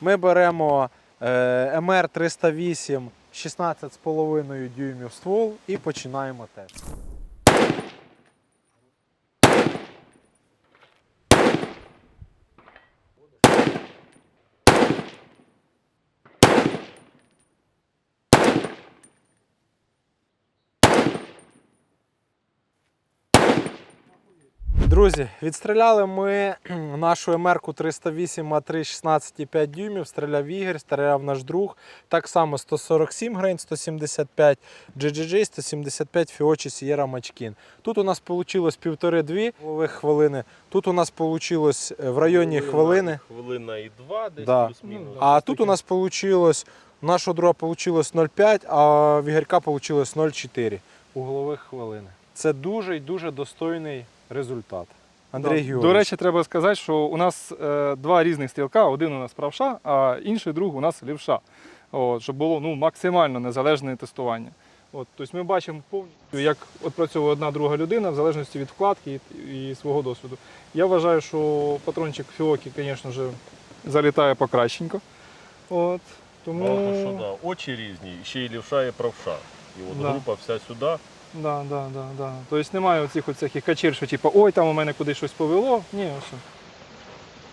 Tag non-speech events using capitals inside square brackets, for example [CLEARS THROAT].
Ми беремо е, МР 308 16,5 дюймів ствол і починаємо тест. Друзі, відстріляли ми [CLEARS THROAT] нашу МР 308 А3 16,5 дюймів, стріляв Ігор, стріляв наш друг. Так само 147 грейн, 175 GGG, 175 Фіочі Сієра Мачкін. Тут у нас вийшло півтори-дві голових хвилини. Тут у нас вийшло в районі хвилини. Хвилина і два, десь Да. плюс-мінус. А тут у нас вийшло, у нашого друга вийшло 0,5, а в Ігорька вийшло 0,4 углових хвилини. Це дуже і дуже достойний результат. Андрій. Георгійович. До речі, треба сказати, що у нас е, два різних стрілка. Один у нас правша, а інший друг у нас лівша. От, щоб було ну, максимально незалежне тестування. От, тобто ми бачимо повністю, як працює одна друга людина в залежності від вкладки і, і свого досвіду. Я вважаю, що патрончик Фіокі, звісно ж, залітає покращенько. От, тому... Мало що да, очі різні, ще й лівша і правша. І от Да. група вся сюди. Да, да, да, да. Тобто немає оцих оцих качір, що типу, ой, там у мене кудись щось повело. Ні, все.